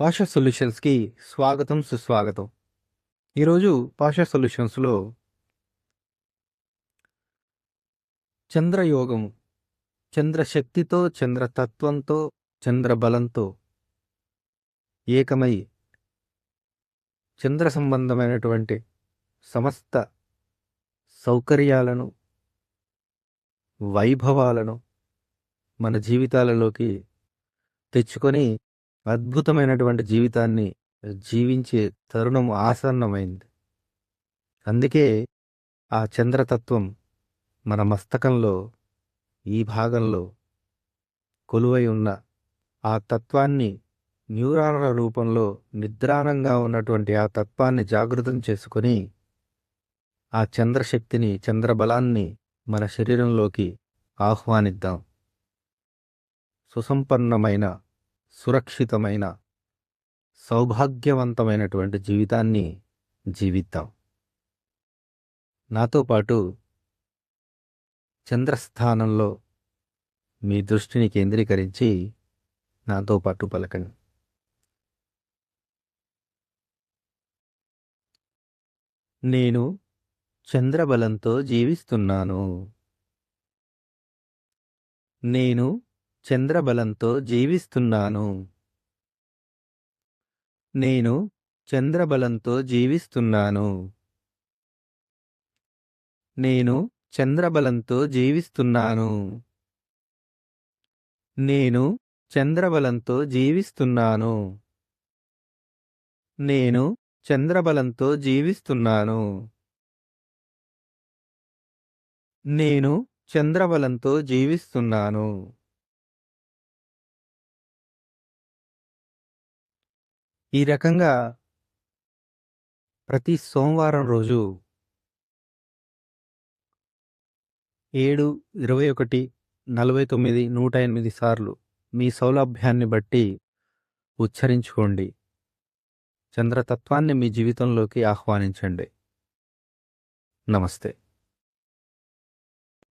పాషా సొల్యూషన్స్కి స్వాగతం సుస్వాగతం. ఈరోజు పాషా సొల్యూషన్స్లో చంద్రయోగము చంద్రశక్తితో చంద్రతత్వంతో చంద్రబలంతో ఏకమై చంద్ర సంబంధమైనటువంటి సమస్త సౌకర్యాలను వైభవాలను మన జీవితాలలోకి తెచ్చుకొని అద్భుతమైనటువంటి జీవితాన్ని జీవించే తరుణం ఆసన్నమైంది. అందుకే ఆ చంద్రతత్వం మన మస్తకంలో ఈ భాగంలో కొలువై ఉన్న ఆ తత్వాన్ని న్యూరాన్ల రూపంలో నిద్రానంగా ఉన్నటువంటి ఆ తత్వాన్ని జాగృతం చేసుకొని ఆ చంద్రశక్తిని చంద్రబలాన్ని మన శరీరంలోకి ఆహ్వానిద్దాం. సుసంపన్నమైన సురక్షితమైన సౌభాగ్యవంతమైనటువంటి జీవితాన్ని జీవిద్దాం. నాతో పాటు చంద్రస్థానంలో మీ దృష్టిని కేంద్రీకరించి నాతో పాటు పలకండి. నేను చంద్రబలంతో జీవిస్తున్నాను. నేను చంద్రబలంతో జీవిస్తున్నాను. నేను చంద్రబలంతో జీవిస్తున్నాను. నేను చంద్రబలంతో జీవిస్తున్నాను. నేను చంద్రబలంతో జీవిస్తున్నాను. నేను చంద్రబలంతో జీవిస్తున్నాను. నేను చంద్రబలంతో జీవిస్తున్నాను. ఈ రకంగా ప్రతి సోమవారం రోజు ఏడు ఇరవై ఒకటి నలభై తొమ్మిది నూట ఎనిమిది సార్లు మీ సౌలభ్యాన్ని బట్టి ఉచ్చరించుకోండి. చంద్రతత్వాన్ని మీ జీవితంలోకి ఆహ్వానించండి. నమస్తే.